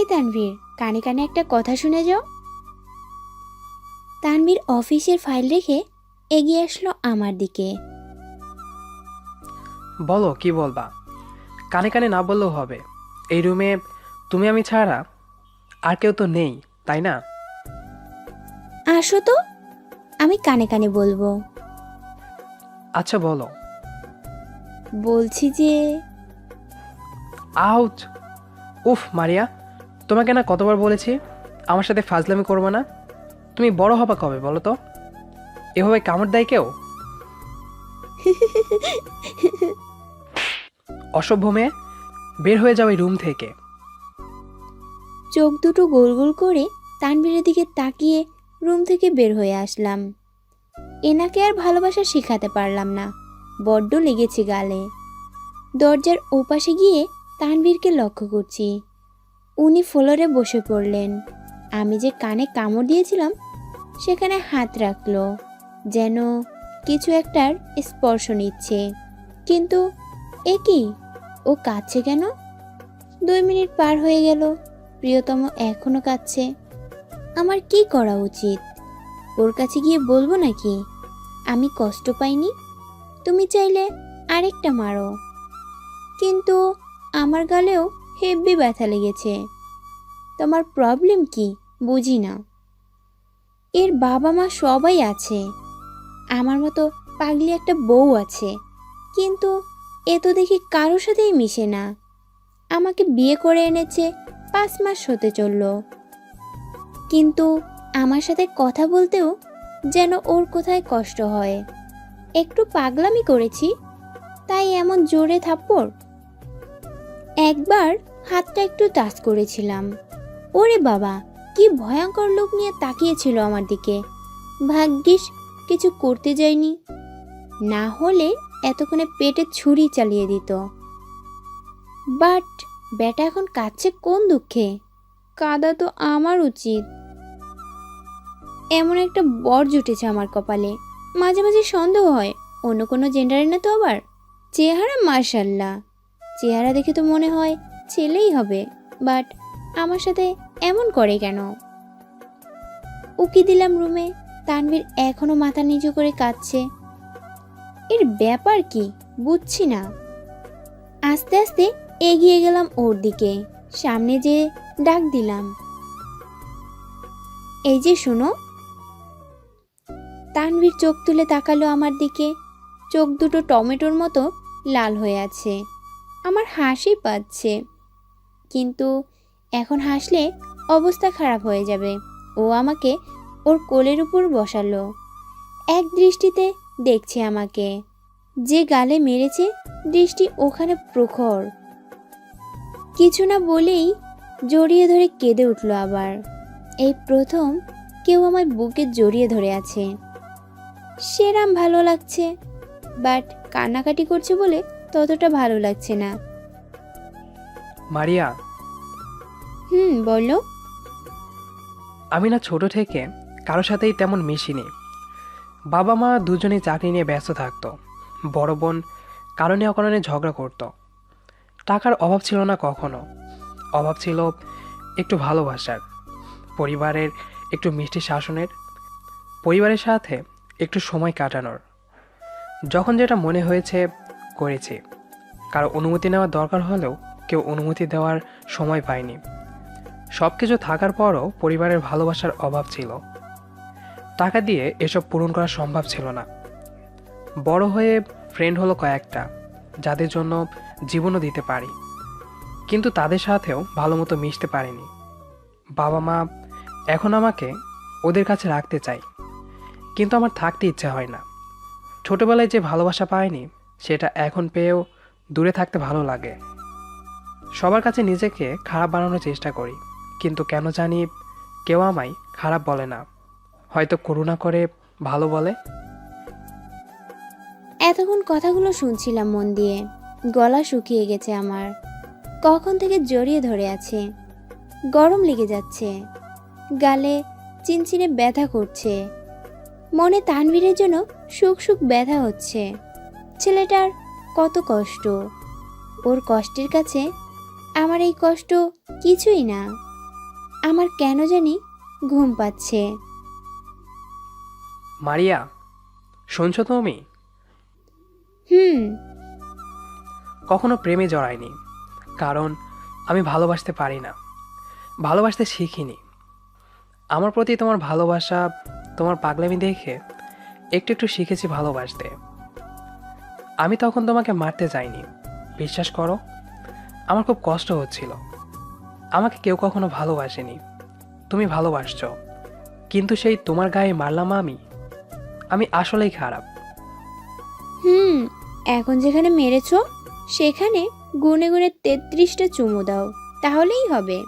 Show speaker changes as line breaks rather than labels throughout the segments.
এই তানভীর কানে কানে একটা কথা শুনে যাও। তানভীর অফিসের ফাইল রেখে এগিয়ে আসলো আমার দিকে।
বলো কি বলবা? কানে কানে না বললেও হবে। এই রুমে তুমি আমি ছাড়া আর কেউ তো নেই তাই না?
আসো তো আমি কানে কানে বলব।
আচ্ছা বলো।
বলছি যে
আউট উফ মারিয়া! তোমাকে না কতবার বলেছি, আমার সাথে ফাজলামি করব না? তুমি বড় হবা কবে বলো তো? এভাবে কামড় দেয় কেউ? অসভ্য মেয়ে, বের হয়ে যাও এই রুম থেকে।
চোখ দুটো গোল গোল করে তানভীরের দিকে তাকিয়ে রুম থেকে বের হয়ে আসলাম। এনাকে আর ভালোবাসা শেখাতে পারলাম না, বড্ড লেগেছে গালে। দরজার ওপাশে গিয়ে তানবীরকে লক্ষ্য করছি। উনি ফ্লোরে বসে পড়লেন। আমি যে কানে কামড় দিয়েছিলাম, সেখানে হাত রাখল, যেন কিছু একটার স্পর্শ নিচ্ছে। কিন্তু এ কি? ও কাঁদছে কেন? দুই মিনিট পার হয়ে গেল, প্রিয়তম এখনও কাঁদছে। আমার কি করা উচিত? ওর কাছে গিয়ে বলব নাকি? আমি কষ্ট পাইনি? তুমি চাইলে আরেকটা মারো। কিন্তু আমার গালেও হেব্বি ব্যথা লেগেছে। তোমার প্রবলেম কি? বুঝি না। এর বাবা মা সবাই আছে। আমার মতো পাগলি একটা বউ আছে। কিন্তু এ তো দেখি কারোর সাথেই মিশে না। আমাকে বিয়ে করে এনেছে পাঁচ মাস হতে চলল। কিন্তু আমার সাথে কথা বলতেও যেন ওর কোথায় কষ্ট হয়। একটু পাগলামি করেছি, তাই এমন জোরে থাপ্পড়। একবার হাতটা একটু টাচ করেছিলাম। ওরে বাবা, কি ভয়ঙ্কর লোক নিয়ে তাকিয়েছিল আমার দিকে। ভাগ্যিস, কিছু করতে যায়নি। না হলে এতক্ষণে পেটে ছুরি চালিয়ে দিত। বাট বেটা এখন কাচ্ছে কোন দুঃখে? কাদা তো আমার উচিত। এমন একটা বর জুটেছে আমার কপালে। মাঝে মাঝে সন্দেহ হয়, অন্য কোনো জেন্ডারে না তো আবার? চেহারা মার্শাল্লাহ চেহারা দেখে তো মনে হয় ছেলেই হবে বাট আমার সাথে এমন করে কেন? উকি দিলাম রুমে, তানভীর এখনও মাথা নিচু করে কাঁদছে। এর ব্যাপার কি? বুঝছি না। আস্তে আস্তে এগিয়ে গেলাম ওর দিকে, সামনে যে ডাক দিলাম। এই যে শোনো। তানভীর চোখ তুলে তাকালো আমার দিকে, চোখ দুটো টমেটোর মতো লাল হয়ে আছে। আমার হাসি পাচ্ছে। কিন্তু এখন হাসলে অবস্থা খারাপ হয়ে যাবে। ও আমাকে ওর কোলের উপর বসালো। এক দৃষ্টিতে দেখছে আমাকে। যে গালে মেরেছে দৃষ্টি ওখানে প্রখর। কিছু না বলেই জড়িয়ে ধরে কেঁদে উঠল আবার। এই প্রথম কেউ আমার বুকে জড়িয়ে ধরে আছে। সেরাম ভালো লাগছে, বাট কান্নাকাটি করছে বলে ততটা ভালো লাগছে না।
মারিয়া।
হুম বলো।
আমি না ছোট থেকে কারোর সাথেই তেমন মিশিনি। বাবা মা দুজনেই চাকরি নিয়ে ব্যস্ত থাকতো। বড় বোন কারণে অকারণে ঝগড়া করতো। টাকার অভাব ছিল না কখনো। অভাব ছিল একটু ভালোবাসার পরিবারের একটু মিষ্টি শাসনের পরিবারের সাথে একটু সময় কাটানোর। যখন যেটা মনে হয়েছে করেছি। কারও অনুমতি নেওয়ার দরকার হলেও কেউ অনুমতি দেওয়ার সময় পায়নি। সব কিছু থাকার পরও পরিবারের ভালোবাসার অভাব ছিল। টাকা দিয়ে এসব পূরণ করা সম্ভব ছিল না। বড় হয়ে ফ্রেন্ড হলো কয়েকটা, যাদের জন্য জীবনও দিতে পারি। কিন্তু তাদের সাথেও ভালো মতো মিশতে পারিনি। বাবা মা এখন আমাকে ওদের কাছে রাখতে চাই কিন্তু আমার থাকতে ইচ্ছে হয় না। ছোটবেলায় যে ভালোবাসা পায়নি সেটা এখন পেয়েও দূরে থাকতে ভালো লাগে। সবার কাছে নিজেকে খারাপ বানানোর চেষ্টা করি, কিন্তু কেন জানি কেউ আমায় খারাপ বলে না। হয়তো করুণা করে ভালো বলে।
এতক্ষণ কথাগুলো শুনছিলাম মন দিয়ে। গলা শুকিয়ে গেছে আমার। কখন থেকে জড়িয়ে ধরে আছে। গরম লেগে যাচ্ছে। গালে চিনচিনে ব্যথা করছে। মনে তানভীরের জন্য সুখ সুখ ব্যথা হচ্ছে। ছেলেটার কত কষ্ট। ওর কষ্টের কাছে আমার এই কষ্ট কিছুই না। আমার কেন জানি ঘুম পাচ্ছে।
মারিয়া শুনছো তুমি?
হুম।
কখনো প্রেমে জড়াইনি কারণ আমি ভালোবাসতে পারি না। ভালোবাসতে শিখিনি। আমার প্রতি তোমার ভালোবাসা তোমার পাগলামি দেখে একটু একটু শিখেছি ভালোবাসতে। আমি তখন তোমাকে মারতে যাইনি। বিশ্বাস করো আমার খুব কষ্ট হচ্ছিল। আমাকে কেউ কখনো ভালোবাসেনি। তুমি ভালোবাসছো। কিন্তু সেই তোমার গায়ে মারলাম আমি। আমি আসলেই খারাপ।
হুম, এখন যেখানে মেরেছো, সেখানে গুনে গুনে তেত্রিশটা চুমু দাও। তাহলেই হবে।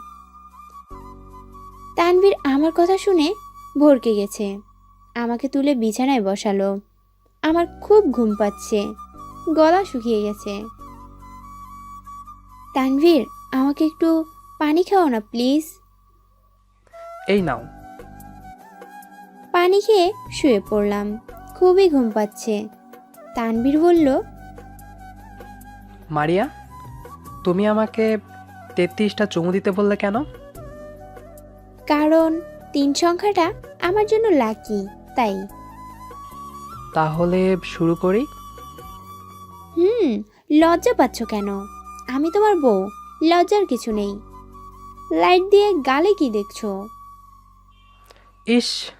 তানভীর আমার কথা শুনে ভরকে গেছে। আমাকে তুলে বিছানায় বসালো। আমার খুব ঘুম পাচ্ছে। গলা শুকিয়ে গেছে। তানভীর আমাকে একটু পানি খাও না প্লিজ।
এই নাও।
পানি খেয়ে শুয়ে পড়লাম। খুবই ঘুম পাচ্ছে। তানভীর বলল
মারিয়া তুমি আমাকে তেত্রিশটা চুমু দিতে বললে কেন?
কারণ তিন সংখ্যাটা আমার জন্য লাকি তাই।
তাহলে শুরু করি।
হুম লজ্জা পাচ্ছ কেন? আমি তোমার বউ। লজ্জার কিছু নেই। লাইট দিয়ে গালে কি দেখছ?
ইস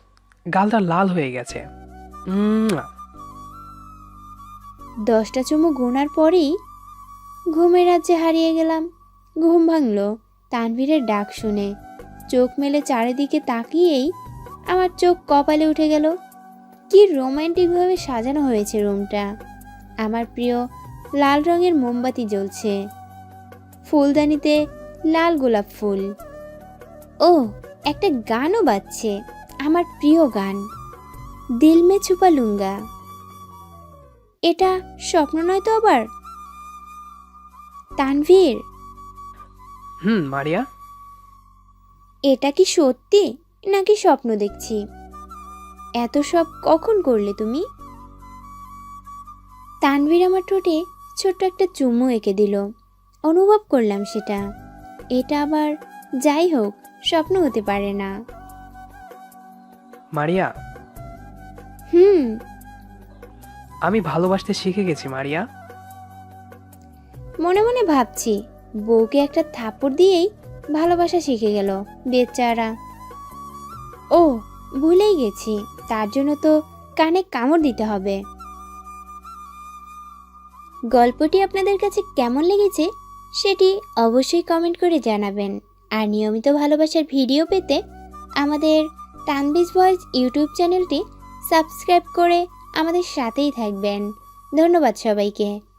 গালটা লাল হয়ে গেছে। উম,
দশটা চুমু গোনার পরেই ঘুমের রাজ্যে হারিয়ে গেলাম। ঘুম ভাঙলো। তানভীরের ডাক শুনে চোখ মেলে চারিদিকে তাকিয়েই আমার চোখ কপালে উঠে গেল। কি রোমান্টিকভাবে সাজানো হয়েছে রুমটা আমার প্রিয় লাল রঙের মোমবাতি জ্বলছে। ফুলদানিতে লাল গোলাপ ফুল। ও একটা গানও বাজছে আমার প্রিয় গান। দিল মে ছুপা লুঙ্গা। এটা স্বপ্ন নয় তো আবার? তানভীর?
হুম মারিয়া?
এটা কি সত্যি নাকি স্বপ্ন দেখছি? এত সব কখন করলে তুমি? তানভীর আমার ঠোঁটে ছোট্ট একটা চুমু এঁকে দিল। অনুভব করলাম সেটা। এটা আবার যাই হোক স্বপ্ন হতে পারে না।
মারিয়া।
হুম।
আমি ভালোবাসতে শিখে গেছি মারিয়া।
মনে মনে ভাবছি বউকে একটা থাপড় দিয়েই ভালোবাসা শিখে গেল বেচারা। ও ভুলেই গেছি তার জন্য তো কানে কামড় দিতে হবে। গল্পটি আপনাদের কাছে কেমন লেগেছে সেটি অবশ্যই কমেন্ট করে জানাবেন। আর নিয়মিত ভালোবাসার ভিডিও পেতে আমাদের তানবিজ ভয়েস ইউটিউব চ্যানেলটি সাবস্ক্রাইব করে আমাদের সাথেই থাকবেন। ধন্যবাদ সবাইকে।